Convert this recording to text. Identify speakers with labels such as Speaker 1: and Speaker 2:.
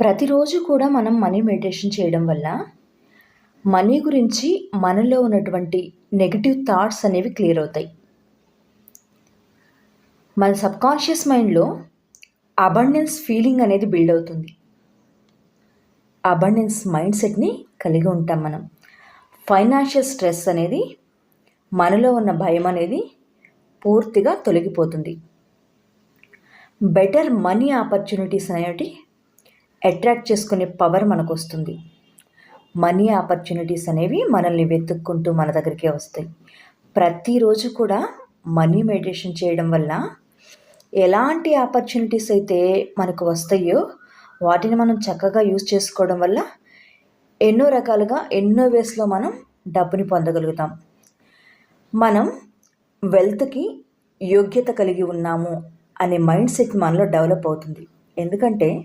Speaker 1: ప్రతిరోజు కూడా మనం మనీ మెడిటేషన్ చేయడం వల్ల మనీ గురించి మనలో ఉన్నటువంటి నెగిటివ్ థాట్స్ అనేవి క్లియర్ అవుతాయి. మన సబ్కాన్షియస్ మైండ్లో అబండెన్స్ ఫీలింగ్ అనేది బిల్డ్ అవుతుంది. అబండెన్స్ మైండ్ సెట్ని కలిగి ఉంటాం మనం. ఫైనాన్షియల్ స్ట్రెస్ అనేది మనలో ఉన్న భయం అనేది పూర్తిగా తొలగిపోతుంది. బెటర్ మనీ ఆపర్చునిటీస్ అనేవి అట్రాక్ట్ చేసుకునే పవర్ మనకు వస్తుంది మనీ ఆపర్చునిటీస్ అనేవి మనల్ని వెతుక్కుంటూ మన దగ్గరికే వస్తాయి. ప్రతిరోజు కూడా మనీ మెడిటేషన్ చేయడం వల్ల ఎలాంటి ఆపర్చునిటీస్ అయితే మనకు వస్తాయో వాటిని మనం చక్కగా యూజ్ చేసుకోవడం వల్ల ఎన్నో రకాలుగా ఎన్నో వేస్లో మనం డబ్బుని పొందగలుగుతాం. మనం వెల్త్కి యోగ్యత కలిగి ఉన్నాము అనే మైండ్ సెట్ మనలో డెవలప్ అవుతుంది. ఎందుకంటే